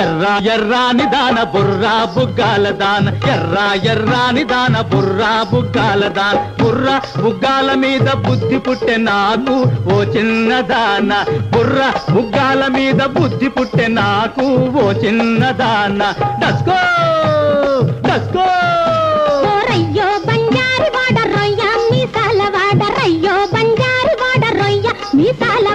ఎర్రా ఎర్రాని దాన బుర్రా బుగ్గాల దాన. ఎర్రా ఎర్రాని దాన బుర్రా బుగ్గాల దాన. బుర్రా బుగ్గాల మీద బుద్ధి పుట్టె నాకు ఓ చిన్న దాన. బుర్రా బుగ్గాల మీద బుద్ధి పుట్టె నాకు ఓ చిన్న దాన. డస్కో డస్కో! మీ మీసాల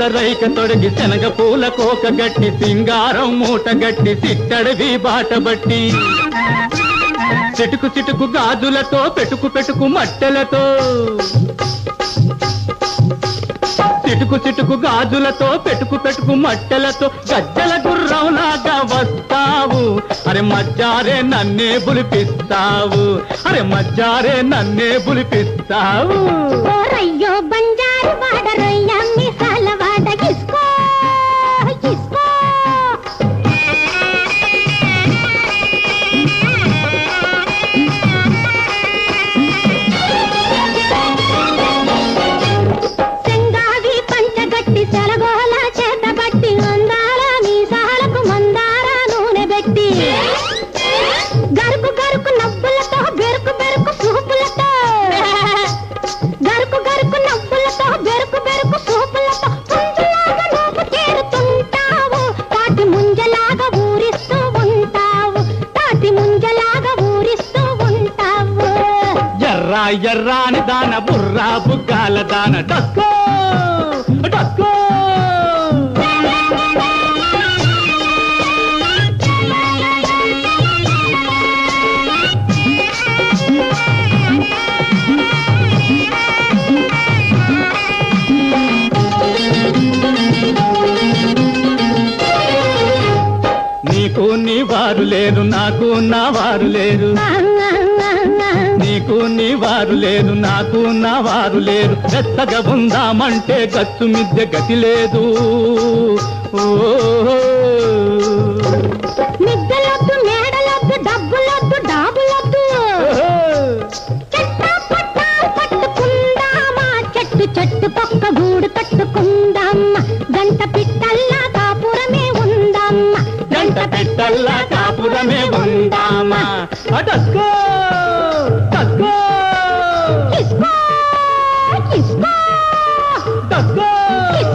పూల రైక తొడిగి శనగ పూల కోక గట్టి సింగారం మూట గట్టి సిట్టడివి బాట బట్టి. చిటుకు చిటుకు గాజులతో పెటుకు పెటుకు మట్టెలతో. చిటుకు చిటుకు గాజులతో పెటుకు పెటుకు మట్టెలతో గజ్జల గుర్రంలాగా వస్తావు. అరే మజ్జారే నన్నే బులిపిస్తావు. అరే మజ్జారే నన్నే బులిపిస్తావు. బంజారు రయ్యో బంజారి ఎర్రాని దాన బుర్రా బుగ్గాల దాన డక్కో డక్కో. నీకు నీ వారు లేరు నాకు నా వారు లేరు. నీకు నీ వారు లేరు నాకు నా వారు లేరు. మెత్తగా ఉందామంటే గచ్చు మిద్దె గతి లేదు. ఓ చెట్టా పక్క గూడు గంట పిట్టల్లా కాపురమే గంట పెట్టల్లా కాపురమే ఉందామా. అటస్కో!